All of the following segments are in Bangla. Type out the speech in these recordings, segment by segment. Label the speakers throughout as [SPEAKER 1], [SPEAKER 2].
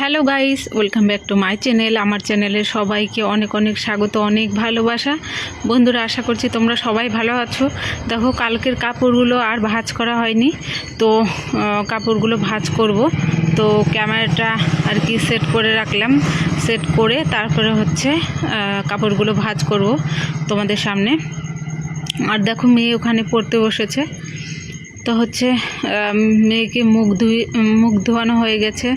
[SPEAKER 1] Hello guys, welcome back to my channel. আমার চ্যানেলে সবাইকে অনেক অনেক স্বাগত, অনেক ভালোবাসা। বন্ধুরা, আশা করছি তোমরা সবাই ভালো আছো। দেখো, কালকের কাপড়গুলো আর ভাজ করা হয়নি। তো কাপড়গুলো ভাঁজ করব। তো, ক্যামেরাটা আর কি সেট করে রাখলাম। সেট করে তারপরে হচ্ছে কাপড়গুলো ভাজ করব তোমাদের সামনে। আর দেখো, মেয়ে ওখানে পড়তে বসেছে। তো হচ্ছে মেয়েকে মুখ ধুই, মুখ ধোয়ানো হয়ে গেছে।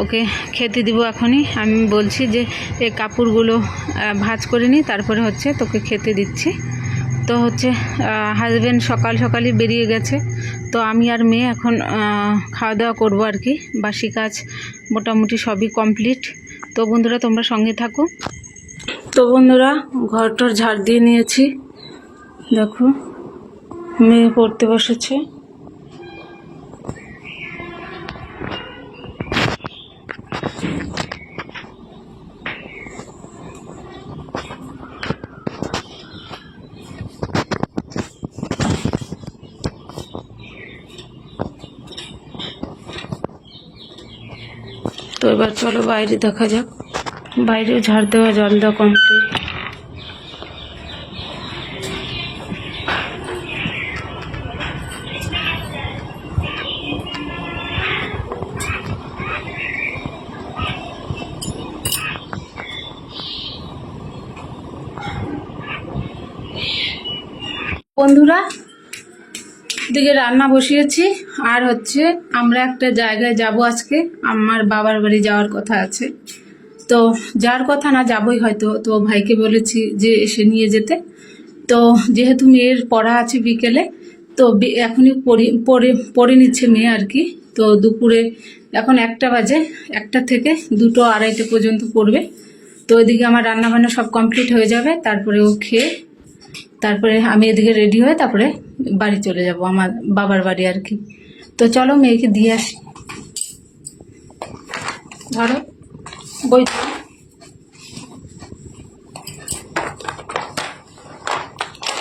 [SPEAKER 1] ওকে খেতে দিব এখনই। আমি বলছি যে এই কাপড়গুলো ভাঁজ করে নিই তারপরে হচ্ছে তোকে খেতে দিচ্ছি। তো হচ্ছে হাজব্যান্ড সকাল সকালই বেরিয়ে গেছে। তো আমি আর মেয়ে এখন খাওয়া দাওয়া করব আর কি। বাসি কাজ মোটামুটি সবই কমপ্লিট তো বন্ধুরা, তোমরা সঙ্গে থাকো। তো বন্ধুরা, ঘরটার ঝাড় দিয়ে নিয়েছি। দেখো, মেয়ে পড়তে বসেছে। এবার চলো বাইরে দেখা যাক। বাইরেও ঝাড় দেওয়া জল দেওয়া কমপ্লিট বন্ধুরা দিকে রান্না বসিয়েছি, আর হচ্ছে আমরা একটা জায়গায় যাব আজকে। আমার বাবার বাড়ি যাওয়ার কথা আছে। তো যার কথা না, যাবই হয়তো। তো ভাইকে বলেছি যে এসে নিয়ে যেতে। তো যেহেতু মেয়ের পড়া আছে বিকেলে, তো এখনই পড়ি, পড়ে নিচ্ছে মেয়ে আর কি। তো দুপুরে এখন একটা বাজে, একটা থেকে দুটো আড়াইটে পর্যন্ত পড়বে। তো ওইদিকে আমার রান্না বান্না সব কমপ্লিট হয়ে যাবে, তারপরে ও খেয়ে, তারপরে আমি এদিকে রেডি হয়ে তারপরে বাড়ি চলে যাব, আমার বাবার বাড়ি আর কি। তো চলো মেয়েকে দিয়ে আসি। ধরো, বই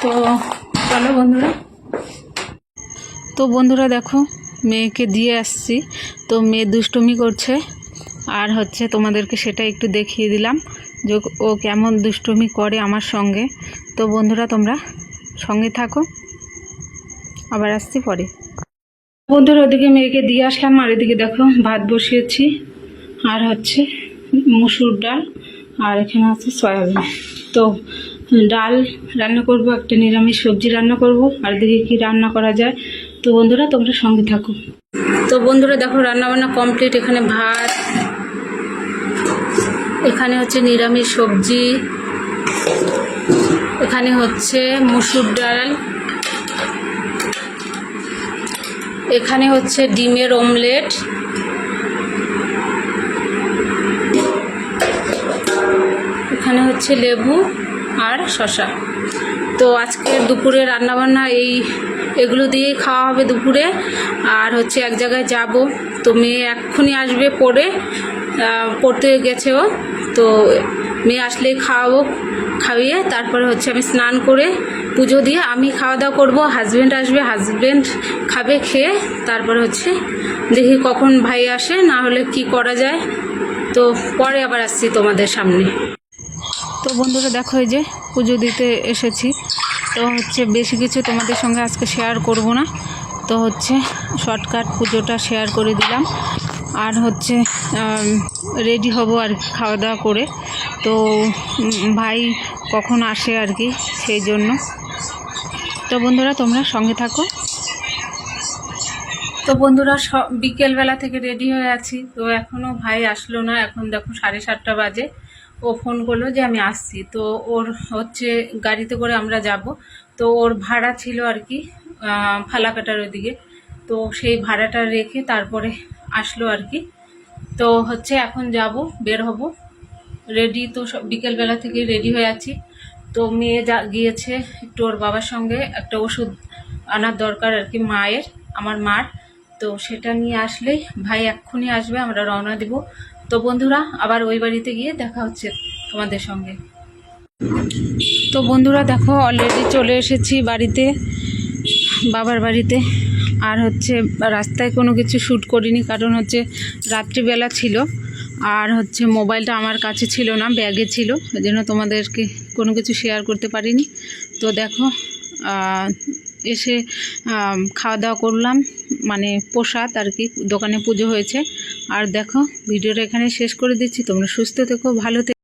[SPEAKER 1] তো চলো বন্ধুরা। তো বন্ধুরা দেখো, মেয়েকে দিয়ে আসছি। তো মেয়ে দুষ্টুমি করছে। আর হচ্ছে তোমাদেরকে সেটা একটু দেখিয়ে দিলাম যে ও কেমন দুষ্টুমি করে আমার সঙ্গে। তো বন্ধুরা তোমরা সঙ্গে থাকো। আবার আসছি পরে। বন্ধুরা, ওদিকে মেয়েকে দিয়ে আসলাম, আর এদিকে দেখো ভাত বসিয়েছি, আর হচ্ছে মুসুর ডাল, আর এখানে আছে সয়াবিন। তো ডাল রান্না করব, একটা নিরামিষ সবজি রান্না করব, আর এদিকে কি রান্না করা যায়। তো বন্ধুরা, তোমরা সঙ্গে থাকো। তো বন্ধুরা, দেখো রান্না বান্না কমপ্লিট এখানে ভাত, এখানে হচ্ছে নিরামিষ সবজি, এখানে হচ্ছে মুসুর ডাল এখানে হচ্ছে ডিমের অমলেট। এখানে হচ্ছে লেবু আর শসা। তো আজকে দুপুরে রান্নাবান্না এই, এগুলো দিয়েই খাওয়া হবে দুপুরে। আর হচ্ছে এক জায়গায় যাব। তো মেয়ে এক্ষুনি আসবে পড়ে পড়তে গেছে ও। তো মেয়ে আসলেই খাওয়াবো, খাইয়ে তারপরে হচ্ছে আমি স্নান করে পুজো দিয়ে আমি খাওয়া দাওয়া করব হাজব্যান্ড আসবে হাজব্যান্ড খাবে, খেয়ে তারপর হচ্ছে দেখি কখন ভাই আসে, না হলে কি করা যায়। তো পরে আবার আসছি তোমাদের সামনে। তো বন্ধুরা দেখো এই যে পুজো দিতে এসেছি। তো হচ্ছে বেশি কিছু তোমাদের সঙ্গে আজকে শেয়ার করব না। তো হচ্ছে শর্টকাট পুজোটা শেয়ার করে দিলাম। আর হচ্ছে রেডি হব আর কি খাওয়া দাওয়া করে। তো ভাই কখন আসে আর কি, সেই জন্য। তো বন্ধুরা, তোমরা সঙ্গে থাকো। তো বন্ধুরা বিকেলবেলা থেকে রেডি হয়ে আছি। তো এখনও ভাই আসলো না। এখন দেখো সাড়ে সাতটা বাজে। ও ফোন করল যে আমি আসছি। তো ওর হচ্ছে গাড়িতে করে আমরা যাব। তো ওর ভাড়া ছিল আর কি ফালাকাটার ওদিকে। তো সেই ভাড়াটা রেখে তারপরে আসলো আর কি। তো হচ্ছে এখন যাব, বের হব। রেডি তো বিকেলবেলা থেকে রেডি হয়ে আছি। তো মেয়ে যা গিয়েছে একটু ওর বাবার সঙ্গে একটা ওষুধ আনার দরকার আর কি মায়ের, আমার মার। তো সেটা নিয়ে আসলেই ভাই এক্ষুনি আসবে, আমরা রওনা দিব। তো বন্ধুরা, আবার ওই বাড়িতে গিয়ে দেখা হচ্ছে তোমাদের সঙ্গে। তো বন্ধুরা, দেখো অলরেডি চলে এসেছি বাড়িতে, বাবার বাড়িতে। আর হচ্ছে রাস্তায় কোনো কিছু শ্যুট করিনি, কারণ হচ্ছে রাত্রিবেলা ছিল। আর হচ্ছে মোবাইলটা আমার কাছে ছিল না, ব্যাগে ছিল ওই জন্য তোমাদেরকে কোনো কিছু শেয়ার করতে পারিনি। তো দেখো এসে খাওয়া দাওয়া করলাম মানে প্রসাদ আর কি, দোকানে পুজো হয়েছে। আর দেখো, ভিডিওটা এখানে শেষ করে দিচ্ছি, তোমরা সুস্থ থেকো, ভালো থেকো।